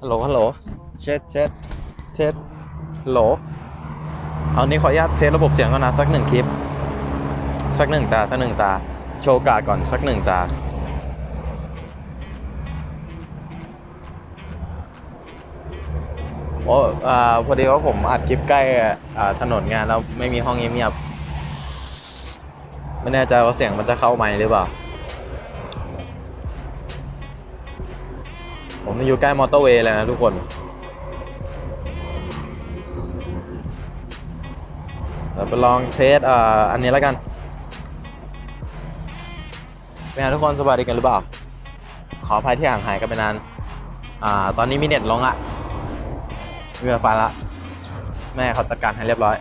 ฮัลโหลฮัลโหลเช็ดเช็ดเช็ดฮัลโหลเอานี้ขออนุญาตเทสระบบเสียงก่อนนะสักหนึ่งคลิป สักหนึ่งตาสักหนึ่งตา โชว์กาก่อนสักหนึ่งตาโอ้อ่าพอดีว่าผมอัดคลิปใกล้อ่าถนนงานแล้วไม่มีห้องเงียบๆไม่แน่ใจว่าเสียงมันจะเข้าไหมหรือเปล่า ผมอยู่ใกล้มอเตอร์เวย์เลยนะทุกคน เราไปลองเทสอ่าอันนี้แล้วกันเป็นไงทุกคนสบายดีกันหรือเปล่า ขออภัยที่ห่างหายกันไปนาน อ่า ตอนนี้มีเน็ตลงละมีไฟฟ้าละ แม่เขาจัดการให้เรียบร้อย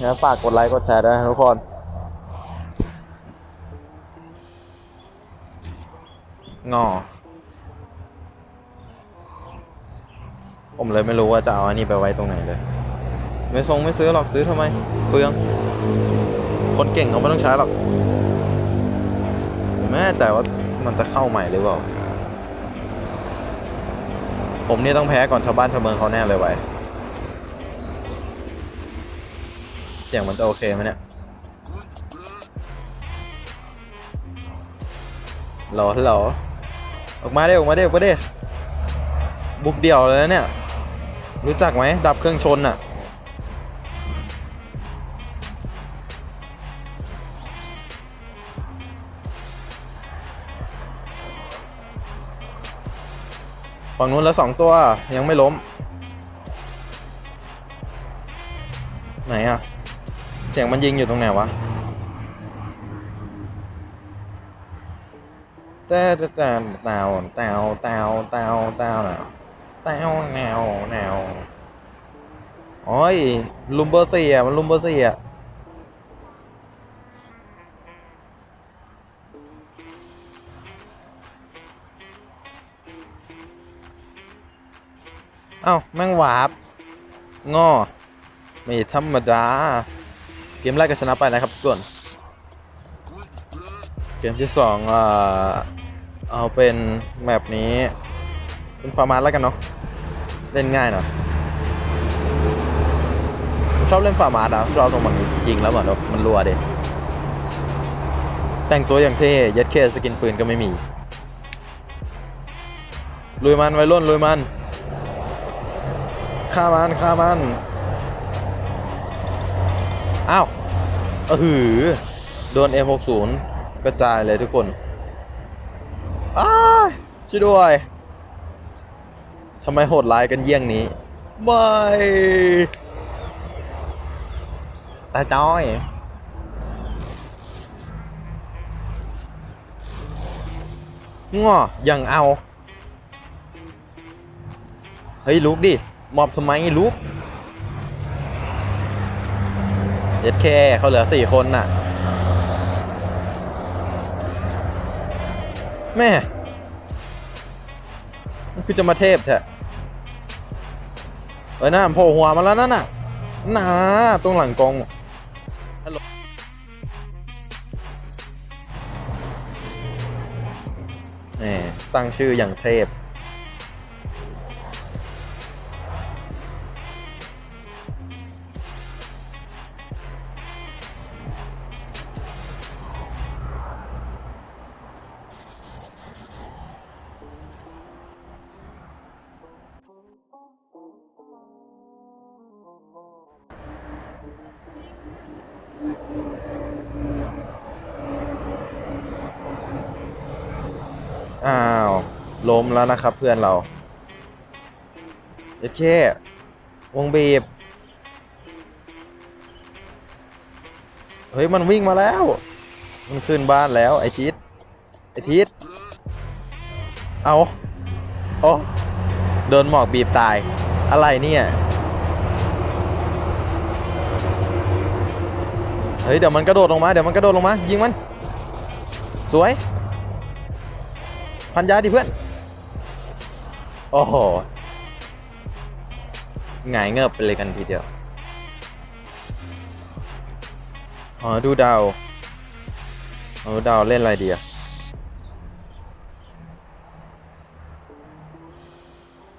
แล้วฝากกดไลค์กดแชร์ด้วยทุกคน งอ ผมเลยไม่รู้ว่าจะเอาอันนี้ไปไว้ตรงไหนเลย ไม่ทรงไม่ซื้อหรอกซื้อทำไมเปลือง คนเก่งเขาไม่ต้องใช้หรอกไม่แน่ใจว่ามันจะเข้าใหม่หรือเปล่า ผมนี่ต้องแพ้ก่อนชาวบ้านชาวเมืองเขาแน่เลยไว้ เสียงมันจะโอเคไหมเนี่ยหรอหรอ ออกมาได้ออกมาได้ออกมาได้บุกเดี่ยวเลยนะเนี่ย รู้จักไหมดับเครื่องชนอะฝั่งนู้นแล้วสองตัวยังไม่ล้ม ไหนอะเสียงมันยิงอยู่ตรงไหนวะ แต่แต่แต่แตวแตวแตวแตวแตวแนวแตวแนวแนวโอ้ยลุมเบอร์สี่อะมันลุมเบอร์สี่อะเอ้าแม่งหวาบงอไม่ธรรมดา เกมแรกก็ชนะไปนะครับทุกคน เกมที่สองเอ่อเอาเป็นแมปนี้ เป็นฟาร์มาร์แล้วกันเนาะเล่นง่ายหน่อยชอบเล่นฟาร์มาร์อะชอบตรงมันยิงแล้วเหมือนมันรัวเด็แต่งตัวอย่างเท่ยัดเคสกินปืนก็ไม่มีลุยมันไว้รุ่นลุยมันฆ่ามันฆ่ามันอ้าวเออหือโดน M60 กระจายเลยทุกคนอ้าช่วยด้วยทำไมโหดร้ายกันเยี่ยงนี้ไม่ตาจ้อยง้อยังเอา เฮ้ยลุกดิมอบทำไมลุกเย็ดแค่เขาเหลือสี่คนน่ะ แม่มันคือจะมาเทพแท้เอ้ยน่าโผล่หัวมาแล้วนั่นน่ะน่าตรงหลังกองฮัลโหลแหมตั้งชื่ออย่างเทพ ล้มแล้วนะครับเพื่อนเราเย็ดแค่วงบีบ เฮ้ย มันวิ่งมาแล้ว มันขึ้นบ้านแล้ว ไอทิศไอทิศเอาโอ้โดนหมอกบีบตาย อะไรเนี่ย เฮ้ย เดี๋ยวมันกระโดดลงมา เดี๋ยวมันกระโดดลงมา ยิงมัน สวย พันยาดิเพื่อน โอ้โหหงายเงือบไปเลยกันทีเดียว อ๋อ ดูดาวอ๋อดาวเล่นอะไรดีอะ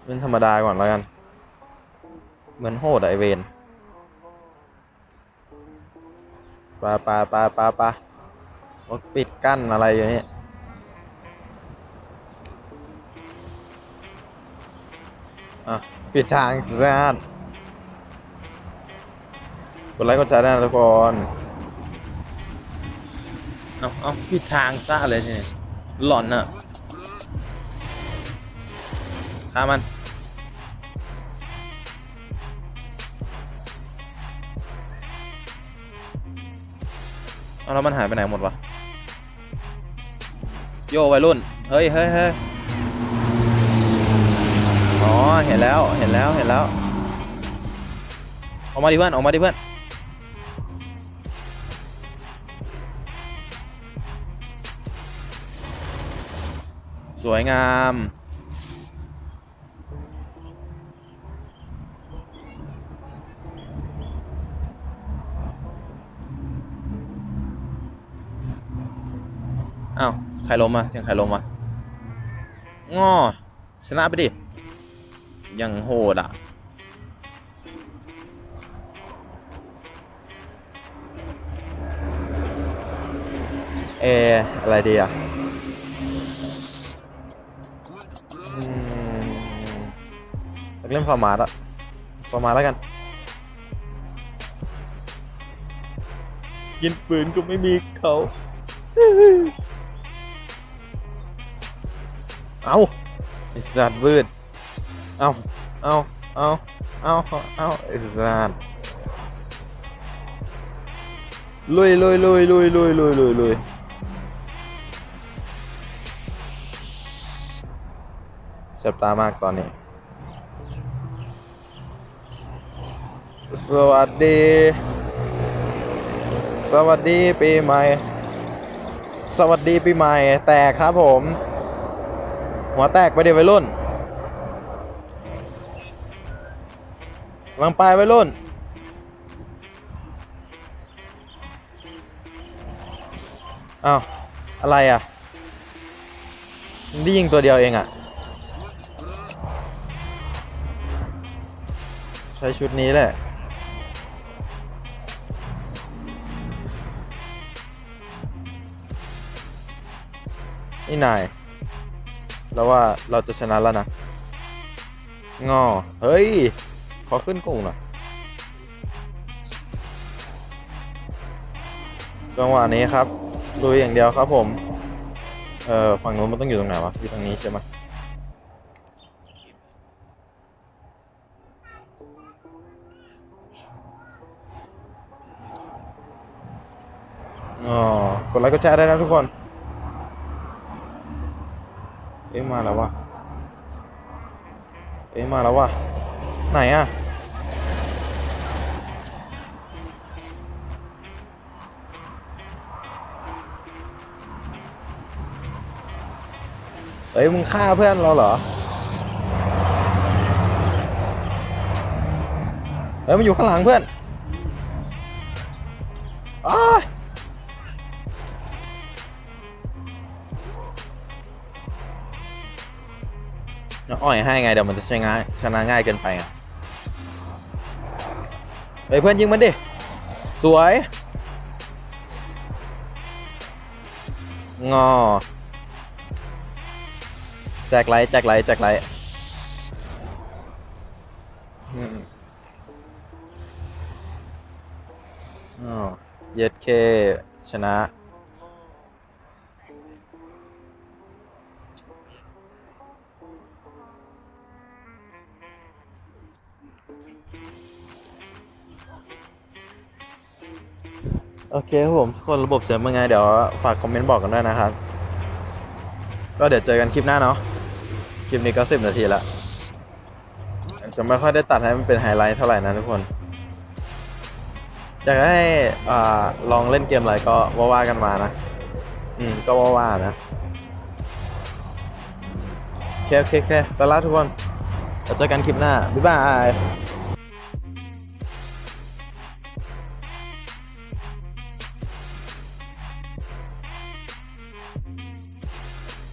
เล่นธรรมดาก่อนแล้วกัน เหมือนโหดอะไอเวนปาปาปาปาปาปิดกั้นอะไรอยู่นี่ อะปิดทางซาดกดไลค์กดแชร์ด้วยนะทุกคนเอาเอาผิดทางซะเลยทีนี้หลอนอะฆ่ามัน เอาแล้วมันหายไปไหนหมดวะ โยวัยรุ่น เฮ้ยเฮ้ยเฮ้ย เห็นแล้วเห็นแล้วเห็นแล้วออกมาดิเพื่อนออกมาดิเพื่อนสวยงามอ้าวใครลมมาเสียงใครลมมาง้อชนะไปดิ ยังโหดอะ เอ อะไรดีอะอืมอยากเล่นฟาร์มาร์อะฟาร์มาร์แล้วกัน กินปืนก็ไม่มีเขา เอาไอ้สัตว์วืด เอาเอาเอาเอาเอาไอ้สัตว์ลุยลุยลุยลุยลุยลุยลุยลุยเจ็บตามากตอนนี้ สวัสดี สวัสดีปีใหม่ สวัสดีปีใหม่ แตกครับผม หัวแตกไปเดี๋ยววัยรุ่น กำลังไปวัยรุ่น อ้าว อะไรอะได้ยิงตัวเดียวเองอะ ใช้ชุดนี้แหละนี่นายแล้วว่าเราจะชนะแล้วนะงอเฮ้ย ขอขึ้นกุ้งหน่อยจังหวะนี้ครับลุยอย่างเดียวครับผม เอ่อฝั่งนู้นมันต้องอยู่ตรงไหนวะอยู่ตรงนี้ใช่ไหมอ๋อกดไลค์กดแชร์ได้นะทุกคน เอ๊ะมาแล้ววะเอ๊ะมาแล้ววะ ไหนอะเฮ้ยมึงฆ่าเพื่อนเราเหรอ เฮ้ยมันอยู่ข้างหลังเพื่อนอ้ายอาอ่อยให้ไงเดี๋ยวมันจะชนะชนะง่ายเกินไปอะ เฮ้ยเพื่อนยิงมันดิ สวยงอแจกไลท์แจกไลท์แจกไลท์อืมอ๋อเย็ดเคชนะ โอเคครับผมทุกคนระบบเสริมเป็นไง เดี๋ยวฝากคอมเมนต์บอกกันด้วยนะครับ ก็เดี๋ยวเจอกันคลิปหน้าเนาะคลิปนี้ก็สิบนาทีละจะไม่ค่อยได้ตัดให้มันเป็นไฮไลท์เท่าไหร่นะทุกคนอยากให้อ่าลองเล่นเกมอะไรก็ว่าว่ากันมานะ อืม ก็ว่าว่านะโอเคโอเคโอเคไปละทุกคนเจอกันคลิปหน้า บ๊ายบาย